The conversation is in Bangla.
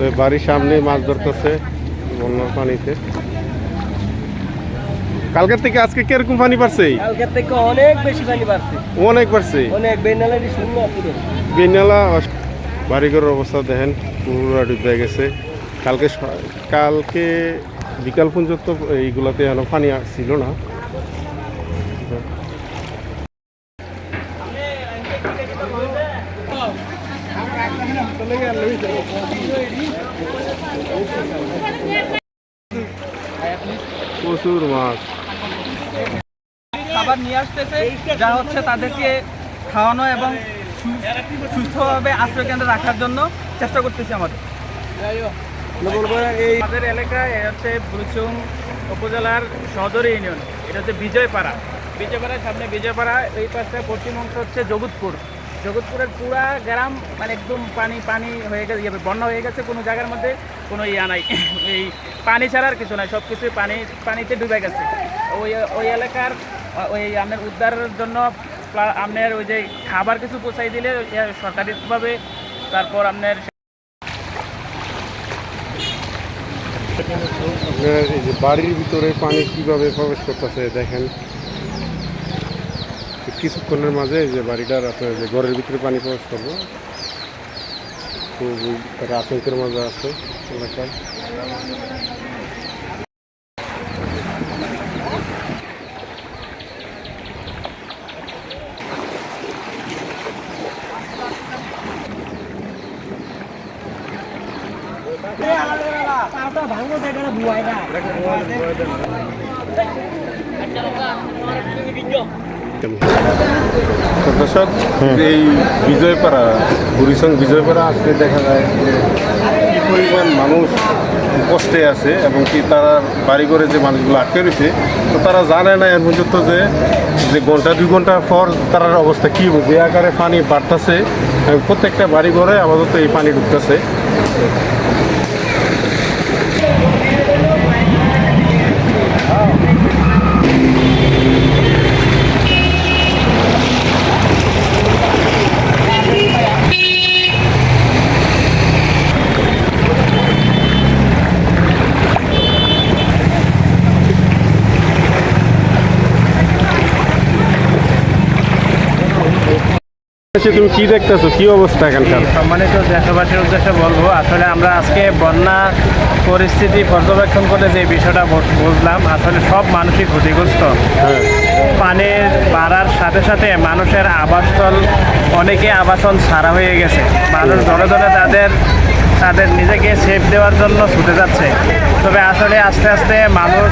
তো বাড়ির সামনে মাছ ধরতেছে বন্যার পানিতে। কালকের থেকে আজকে কীরকম পানি পারছে কালকের থেকে অনেক বেশি পানি বাড়ছে। অনেক পারছে অনেক বেনালারি শূন্য ছিল বেনালা বাড়িঘরের অবস্থা দেখেন পুরো ডুবে গেছে। কালকে কালকে বিকাল পর্যন্ত এইগুলোতে পানি ছিল না। প্রচুর মাছ। খাবার নিয়ে আসতেছে যা হচ্ছে তাদেরকে খাওয়ানো এবং সুস্থভাবে আশ্রয় কেন্দ্রে রাখার জন্য চেষ্টা করতেছি আমাদের। আমাদের এলাকায় এটা হচ্ছে বুলচুং উপজেলার সদর ইউনিয়ন এটা হচ্ছে বিজয়পাড়া। বিজয়পাড়ার সামনে বিজয়পাড়া এই পাশটা পশ্চিম অংশ হচ্ছে জগৎপুর জগৎপুরের পুরা গ্রাম মানে একদম পানি পানি হয়ে গেছে ইয়ে, বন্যা হয়ে গেছে কোনো জায়গার মধ্যে কোনো ইয়া নাই। এই পানি ছাড়া আর কিছু নাই সব কিছু পানি পানিতে ডুবে গেছে। ওই ওই এলাকার ওই আপনার উদ্ধারের জন্য আপনার ওই যে খাবার কিছু পৌঁছাই দিলে সরকারিভাবে তারপর আপনার আপনার বাড়ির ভিতরে পানি কীভাবে প্রবেশ করতেছে দেখেন। কিছুক্ষণের মাঝে যে বাড়িটার আপনার যে ঘরের ভিতরে পানি প্রবেশ করব। খুব একটা আতঙ্কের মাঝে আছে এলাকায়। ভাঙবো দর্শক, এই বিজয়পাড়া বুড়িসং বিজয়পাড়া, আজকে দেখা যায় কি পরিমাণ মানুষ কষ্টে আছে এবং কি তারা বাড়ি করে যে মানুষগুলো আটকে রয়েছে, তো তারা জানে না এর পর্যন্ত যে যে ঘণ্টা, দুই ঘণ্টা পর তার অবস্থা কী যে আকারে পানি বাড়তেছে, প্রত্যেকটা বাড়ি ঘরে আপাতত এই পানি ঢুকতেছে। তুমি কি দেখতেছো? কি অবস্থা এখানকার? সম্মানিত দেশবাসীর উদ্দেশ্যে বলব আসলে আমরা আজকে বন্যা পরিস্থিতি পর্যবেক্ষণ করে যে বিষয়টা বুঝলাম আসলে সব মানুষই ক্ষতিগ্রস্ত। হ্যাঁ। পানির বাড়ার সাথে সাথে মানুষের আবাসস্থল অনেকে আবাসন ছাড়া হয়ে গেছে। মানুষ ধরে ধরে তাদের তাদের নিজেকে সেফ দেওয়ার জন্য ছুটে যাচ্ছে। তবে আসলে আস্তে আস্তে মানুষ